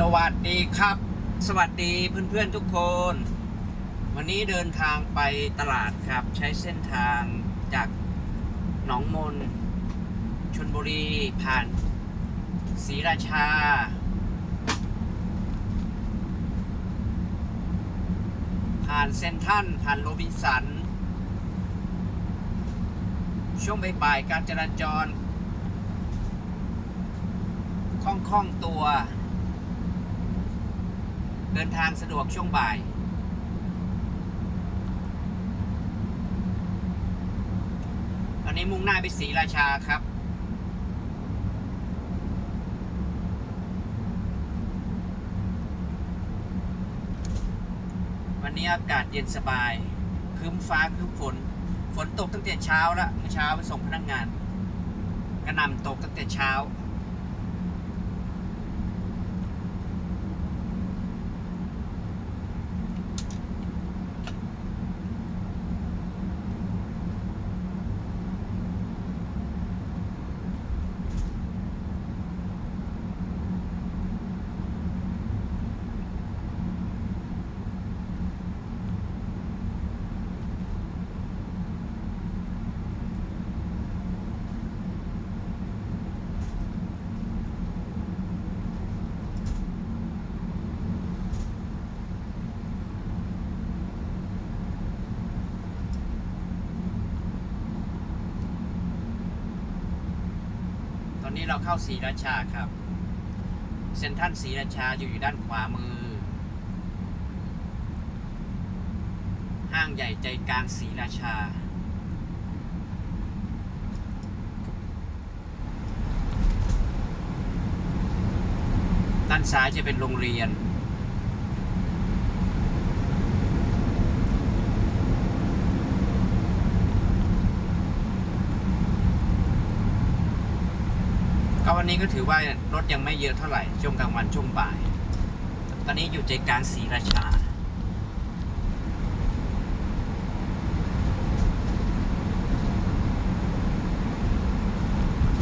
สวัสดีครับ สวัสดีเพื่อนๆทุกคน วันนี้เดินทางไปตลาดครับ ใช้เส้นทางจากหนองมนชนบุรีผ่านศรีราชา ผ่านเซนทันผ่านโรบินสัน ช่วงบ่ายๆการจราจรคล่องๆตัว เดินทางสะดวกช่วงบ่าย ตอนนี้มุ่งหน้าไปศรีราชาครับวันนี้อากาศเย็นสบายครึ้มฟ้าครึ้มฝน ฝนตกตั้งแต่เช้าแล้วเมื่อเช้าไปส่งพนักงาน กระหน่ำตกตั้งแต่เช้า นี้เราเข้าศรีราชาครับ เซ็นทรัลศรีราชาอยู่อยู่ด้านขวามือ ห้างใหญ่ใจกลางศรีราชา ด้านซ้ายจะเป็นโรงเรียน วันนี้ก็ถือว่ารถยังไม่เยอะเท่าไหร่ ช่วงกลางวันช่วงบ่าย ตอนนี้อยู่ใจกลางศรีราชา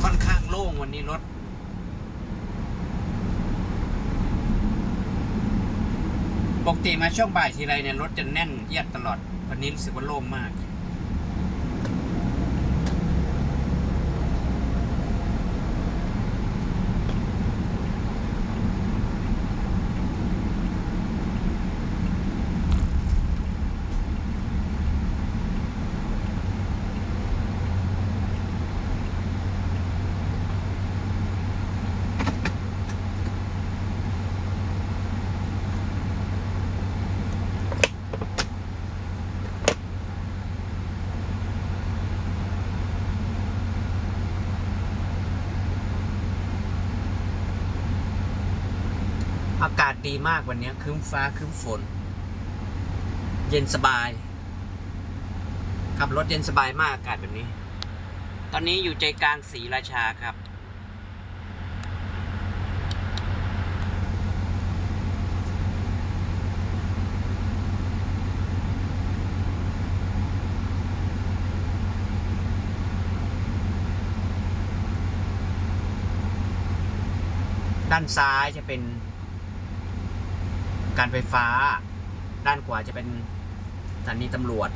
ค่อนข้างโล่งวันนี้รถปกติมาช่วงบ่ายทีไรเนี่ยรถจะแน่นเอียดตลอด วันนี้รู้สึกว่าโล่งมาก ดีมากวันนี้ครึ้มฟ้าครึ้มฝน เย็นสบายขับรถเย็นสบายมากอากาศแบบนี้ ตอนนี้อยู่ใจกลางศรีราชาครับ ด้านซ้ายจะเป็น การไฟฟ้า ด้านขวาจะเป็นสถานีตำรวจ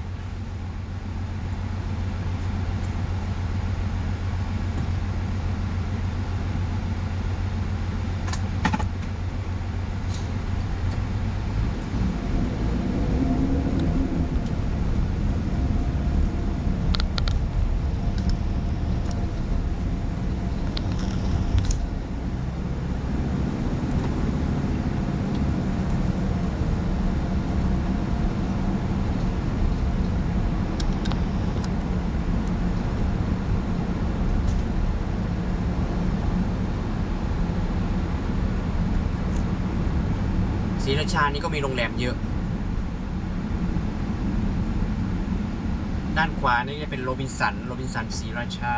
ชานี้ก็มีโรงแรมเยอะ ด้านขวานี่จะเป็นโรบินสัน โรบินสันศรีราชา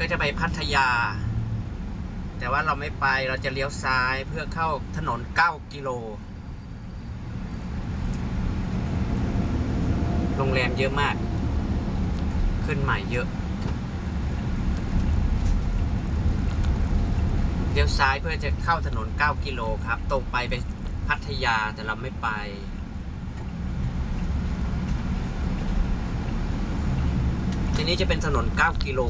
ก็จะไปพัทยา แต่ว่าเราไม่ไปเราจะเลี้ยวซ้ายเพื่อเข้าถนน 9 กิโล โรงแรมเยอะมาก ขึ้นใหม่เยอะ เลี้ยวซ้ายเพื่อจะเข้าถนน 9 กิโลครับ ตรงไปไปพัทยาแต่เราไม่ไปทีนี้จะเป็นถนน 9 กิโล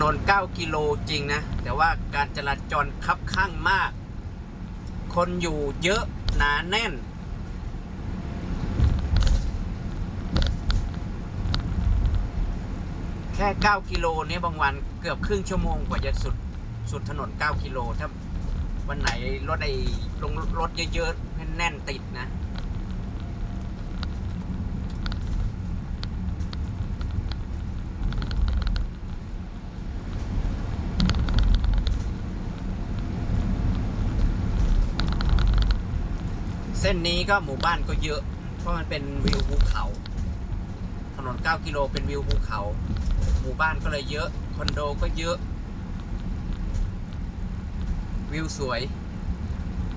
นน 9 กิโลจริงนะ แต่ว่าการจราจรคับข้างมาก คนอยู่เยอะหนาแน่น แค่ 9 กิโลเนี้ยบางวันเกือบครึ่งชั่วโมงกว่าจะสุดสุดถนน 9 กิโล ถ้าวันไหนรถไอ้ลงรถเยอะๆ แน่นๆติดนะ เส้นนี้ก็หมู่บ้านก็เยอะ เพราะมันเป็นวิวภูเขา ถนน 9 กิโลเป็นวิวภูเขา หมู่บ้านก็เลยเยอะ คอนโดก็เยอะ วิวสวย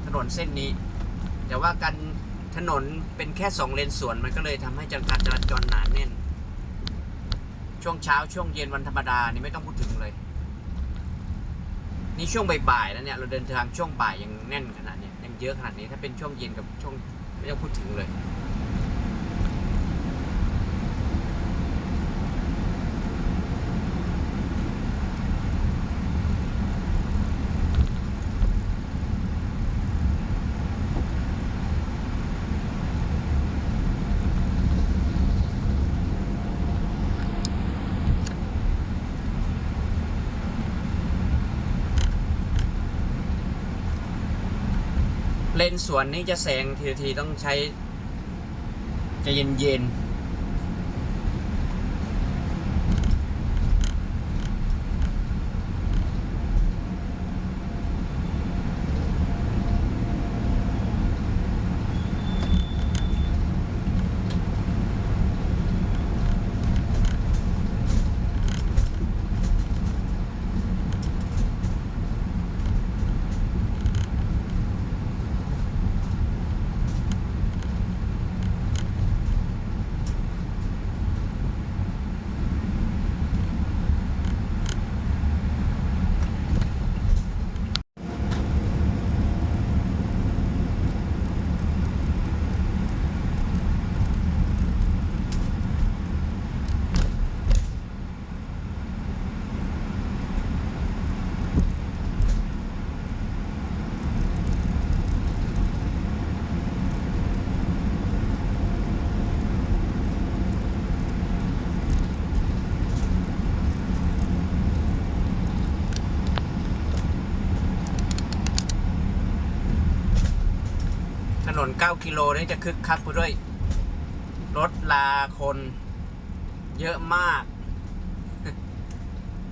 ถนนเส้นนี้ แต่ว่าการถนนเป็นแค่สองเลนสวนมันก็เลยทำให้การจราจรหนาแน่น ช่วงเช้าช่วงเย็นวันธรรมดานี่ไม่ต้องพูดถึงเลย นี่ช่วงบ่ายๆแล้วเนี่ยเราเดินทางช่วงบ่ายยังแน่นขนาดเนี้ย เยอะขนาดนี้ถ้าเป็นช่วงเย็นกับช่วงไม่ต้องพูดถึงเลย เลนสวนนี่จะแซงทีทีต้องใช้จะเย็นเย็ นถนน9 กิโลนี่จะคึกคักไปด้วย รถลาคนเยอะมาก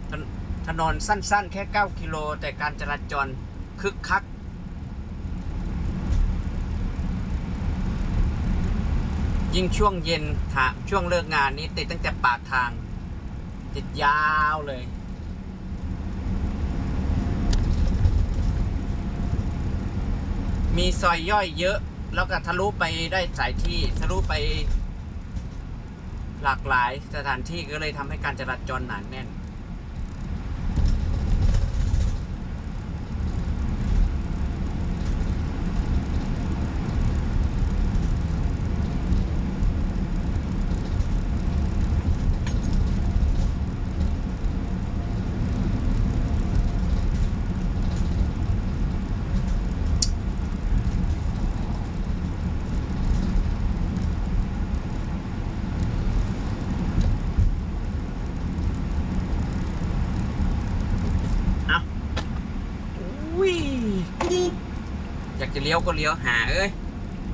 ถนถนนสั้นๆ แค่ 9 กิโล แต่การจราจรคึกคัก ยิ่งช่วงเย็นถาช่วงเลิกงานนี้ติดตั้งแต่ปากทาง ติดยาวเลยมีซอยย่อยเยอะ แล้วก็ทะลุไปได้สายที่ทะลุไป หลากหลายสถานที่ก็เลยทำให้การจราจรหนาแน่น ลี้ยวก็เลี้ยวหาเอ้ย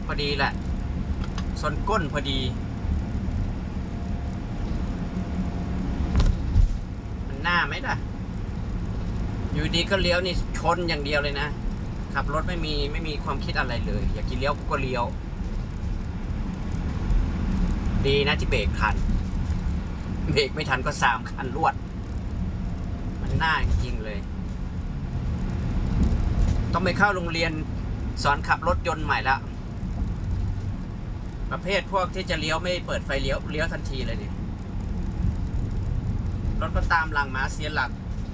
พอดีแหละซนก้นพอดี มันหน้าไหมล่ะ อยู่ดีก็เลี้ยวนี่ชนอย่างเดียวเลยนะขับรถไม่มีไม่มีความคิดอะไรเลย อยากกินเลี้ยวก็เลี้ยว ดีนะที่เบรกทันเบรกไม่ทันก็สามคันรวด มันหน้าจริงเลย ต้องไปเข้าโรงเรียน สอนขับรถยนต์ใหม่ละประเภทพวกที่จะเลี้ยวไม่เปิดไฟเลี้ยวเลี้ยวทันทีเลยเนี่ยรถก็ตามหลังมาเสียหลัก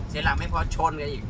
เสียหลักไม่พอชนกันอีก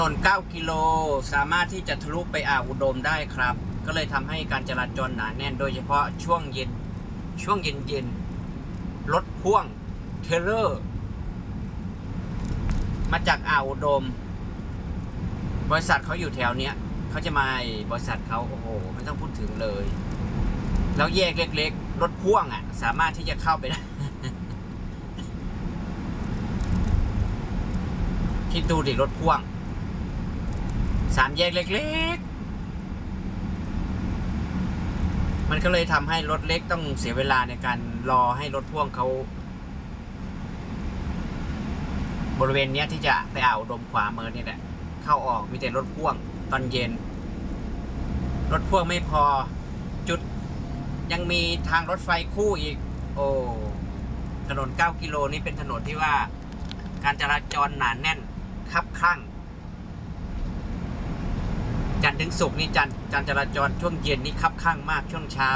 นน 9 กิโลสามารถที่จะทะลุไปอ่าวอุดมได้ครับ ก็เลยทำให้การจราจรหนาแน่นโดยเฉพาะช่วงเย็น ช่วงเย็นเย็นรถพ่วงเทรลเลอร์ มาจากอ่าวอุดม บริษัทเขาอยู่แถวเนี้ยเขาจะมาบริษัทเขาโอ้โห ไม่ต้องพูดถึงเลย แล้วแยกเล็ก ๆ รถพ่วงอะ สามารถที่จะเข้าไปได้คิดดูดิรถพ่วง สามแยกเล็กๆ มันก็เลยทำให้รถเล็กต้องเสียเวลาในการรอให้รถพ่วงเขาบริเวณเนี้ยที่จะไปอ่าวดมขวามือนี่แหละ เข้าออกมีแต่รถพ่วงตอนเย็น รถพ่วงไม่พอจุดยังมีทางรถไฟคู่อีก โอ้ถนน 9 กิโลนี้เป็นถนนที่ว่า การจราจรหนาแน่นคับข้าง จันทร์ถึงศุกร์นี่จันทร์การจราจรช่วงเย็นนี่คับข้างมากช่วงเช้า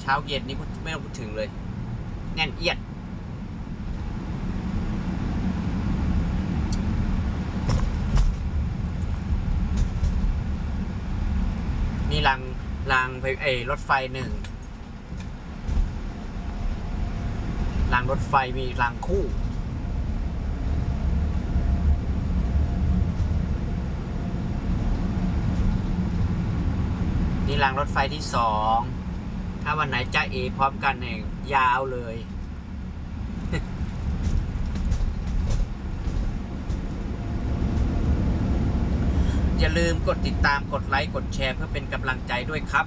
เช้าเย็นนี่ไม่ต้องพูดถึงเลย แน่นเอียด นี่รางรางไฟเอรถไฟหนึ่งรางรถไฟมีรางคู่ รางรถไฟที่สอง ถ้าวันไหนจะเอพร้อมกันเนี่ยยาวเลย อย่าลืมกดติดตามกดไลค์ กดแชร์เพื่อเป็นกำลังใจด้วยครับ